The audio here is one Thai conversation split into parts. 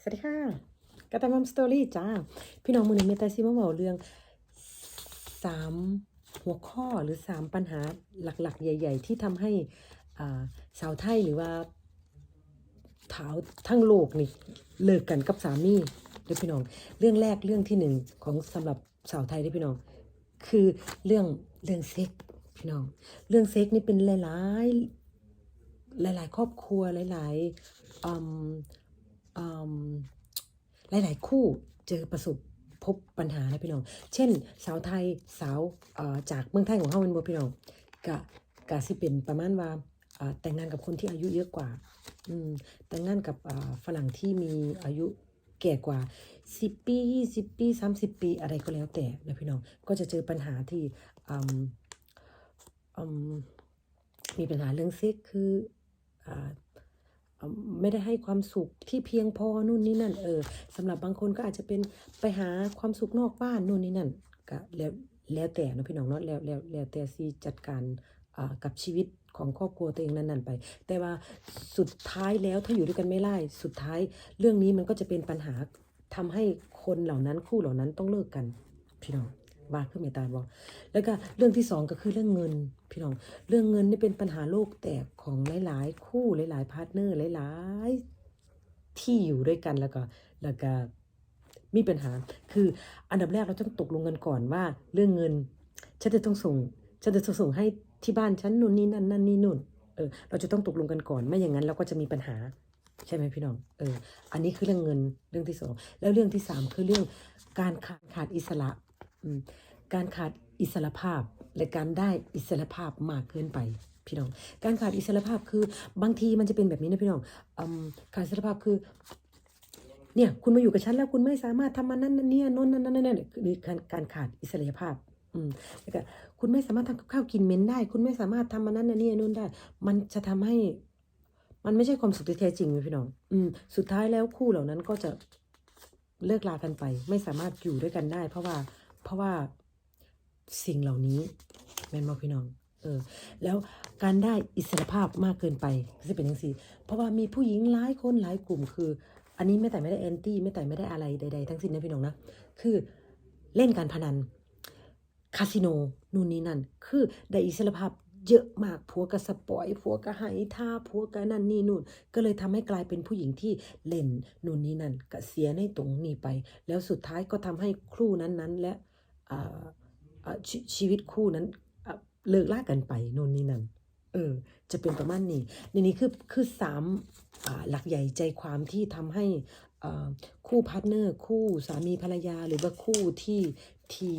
สวัสดีค่ะกระตามัมสตอรี่จ้า พี่น้องมือนี้เมตาซิมาบอกเรื่องสามหัวข้อหรือสามปัญหาหลักๆ ใหญ่ ๆ ที่ทำให้สาวไทยหรือว่าเท้าทั้งโลกนี่เลิกกันกับสามีด้อพี่น้อง เรื่องแรกเรื่องที่หนึ่งของสำหรับสาวไทยด้อพี่น้อง คือเรื่องเรื่องเซ็กพี่น้อง เรื่องเซ็กนี่เป็นหลาย ๆ หลาย ๆ ครอบครัวหลายๆอืม หลาย ๆ คู่เจอประสบพบปัญหานะพี่น้อง เช่น สาวไทยสาวจากเมืองไทยของเฮาเป็นบ่พี่น้องกะกะสิเป็นประมาณว่าแต่งงานกับคนที่อายุเยอะกว่า อืมแต่งงานกับฝรั่งที่มีอายุแก่กว่า 10 ปี 20 ปี 30 ปีอะไรก็แล้วแต่นะพี่น้อง ก็จะเจอปัญหาที่มีปัญหาเรื่องเซ็กคืออ ไม่ได้ให้ความสุขที่เพียงพอนู่นนี่นั่น เออสำหรับบางคนก็อาจจะเป็นไปหาความสุขนอกบ้านนู่นนี่นั่นก็แล้วแล้วแต่นะพี่น้องเนาะแล้วแล้วแล้วแต่สิจัดการกับชีวิตของครอบครัวตัวเองนั้นๆไป แต่ว่าสุดท้ายแล้วถ้าอยู่ด้วยกันไม่ได้สุดท้ายเรื่องนี้มันก็จะเป็นปัญหาทำให้คนเหล่านั้นคู่เหล่านั้นต้องเลิกกันพี่น้อง ว่าคือเมตตาบอก แล้วก็เรื่องที่สองก็คือเรื่องเงินพี่น้อง เรื่องเงินนี่เป็นปัญหาโลกแตกของหลาย ๆ คู่หลาย ๆ พาร์ทเนอร์หลาย ๆ ที่อยู่ด้วยกันแล้วก็แล้วก็มีปัญหา คืออันดับแรกเราต้องตกลงกันก่อนว่า เรื่องเงินฉันจะต้องส่งฉันจะส่งให้ที่บ้านฉันนู่นนี่นั่นนั่นนี่นู่นเออเราจะต้องตกลงกันก่อนไม่อย่างนั้นเราก็จะมีปัญหาใช่ไหมพี่น้อง เออ อันนี้คือเรื่องเงินเรื่องที่สอง แล้วเรื่องที่สามคือเรื่องการขาดขาดอิสระ การขาดอิสรภาพและการได้อิสรภาพมากเกินไปพี่น้อง การขาดอิสรภาพคือบางทีมันจะเป็นแบบนี้นะพี่น้องอขาดอิสรภาพคือเนี่ยคุณมาอยู่กับฉันแล้วคุณไม่สามารถทำมันนั่นนั่นเนี่ยโน่นนั่นนั่นนั่นคือการการขาดอิสระภาพอืมแล้วก็คุณไม่สามารถทำกับข้าวกินเม็นได้ คุณไม่สามารถทำมันนั่นนั่นเนี่ยโน่นได้ มันจะทำให้ มันไม่ใช่ความสุขที่แท้จริงพี่น้อง อืม สุดท้ายแล้วคู่เหล่านั้นก็จะเลิกลากันไป ไม่สามารถอยู่ด้วยกันได้ เพราะว่า เพราะว่าสิ่งเหล่านี้แม่นบอพี่น้อง เออ แล้วการได้อิสรภาพมากเกินไปก็จะเป็นอย่างสี่ เพราะว่ามีผู้หญิงหลายคนหลายกลุ่ม คือ อันนี้ไม่แต่ไม่ได้แอนตี้ไม่แต่ไม่ได้อะไรใด ๆ ทั้งสิ้นนะพี่น้องนะ คือเล่นการพนัน คาสิโนนู่นนี่นั่น คือได้อิสรภาพเยอะมากผัวก็สปอยผัวก็ใหายท่าผัวก็นั่นนี่นู่น ก็เลยทำให้กลายเป็นผู้หญิงที่เล่นนู่นนี่นั่นก็เสียในตรงนี้ไป แล้วสุดท้ายก็ทำให้ครู่นั้นๆ และ ชชีวิตคู่นั้นเลิกลากันไปนู่นนี่นั่นเออ จะเป็นประมาณนี้ในนี่คือคือสามหลักใหญ่ใจความที่ทำให้คู่พาร์ทเนอร์คู่สามีภรรยาหรือว่าคู่ที่ที่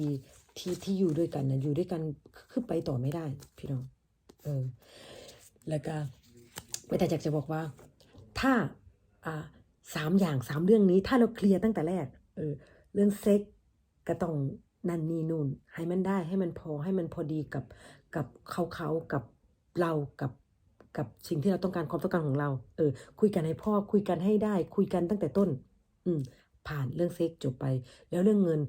ที่ที่อยู่ด้วยกันนะอยู่ด้วยกันคือไปต่อไม่ได้ พี่น้องเออแล้วก็ไม่แต่อยากจะบอกว่า ถ้าอ่าสามอย่างสามเรื่องนี้ ถ้าเราเคลียร์ตั้งแต่แรกเออเรื่องเซ็กก็ต้อง นั่นนี่นู่น ให้มันได้ให้มันพอให้มันพอดีกับกับเขาเขากับเรากับกับสิ่งที่เราต้องการความต้องการของเรา เออ คุยกันให้พ่อคุยกันให้ได้ คุยกันตั้งแต่ต้น อืม ผ่านเรื่องเซ็กจบไป แล้วเรื่องเงิน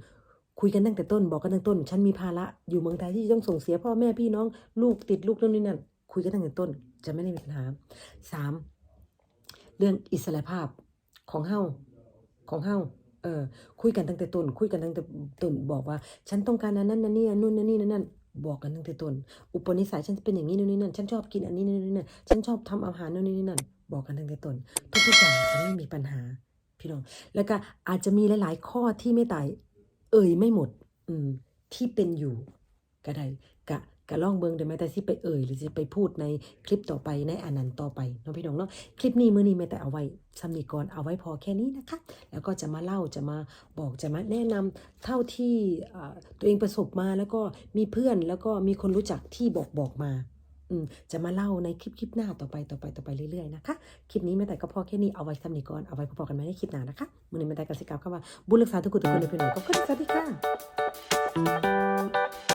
คุยกันตั้งแต่ต้น บอกกันตั้งแต่ต้น ฉันมีภาระอยู่เมืองไทยที่ต้องส่งเสียพ่อแม่พี่น้อง ลูกติดลูกเรื่องนี้นั่นคุยกันตั้งแต่ต้น จะไม่ได้มีปัญหาสามเรื่องอิสระภาพของเฮาของเฮา เออคุยกันตั้งแต่ต้นคุยกันตั้งแต่ต้นบอกว่า ฉันต้องการอันนั้นนั่นนี่นู่นนั่นนี่นั่นบอกกันตั้งแต่ต้นอุปนิสัยฉันเป็นอย่างนี้นู่นนี่นั่นฉันชอบกินอันนี้นู่นนี่นั่นฉันชอบทำอาหารนู่นนี่นั่นบอกกันตั้งแต่ต้นทุกๆอย่างจะไม่มีปัญหา พี่น้อง แล้วก็อาจจะมีหลาย ๆ ข้อที่ไม่ตาย เอ่ยไม่หมด อืม ที่เป็นอยู่ก็ได้กะ กะล่องเบิงได้ไหมแต่ที่ไปเอ่ยหรือจะไปพูดในคลิปต่อไปในอันนั้นต่อไปเน้องพี่น้องเนาะคลิปนี้มื้อนี้แม่แต่เอาไว้ซ้ำนี้ก่อนเอาไว้พอแค่นี้นะคะ แล้วก็จะมาเล่าจะมาบอกจะมาแนะนำเท่าที่ตัวเองประสบมาแล้วก็มีเพื่อนแล้วก็มีคนรู้จักที่บอกบอกมาอืมจะมาเล่าในคลิปคลิปหน้าต่อไปต่อไปต่อไปเรื่อยๆนะคะ คลิปนี้แม่แต่ก็พอแค่นี้เอาไว้ซ้ำนี้ก่อนเอาไว้พอๆกันไหมในคลิปหน้านะคะมื้อนี้แม่แต่กสิกรรมเข้ามาบุญรักษาทุกคนทุกคนเลยพี่น้องขอบคุณสวัสดีค่ะ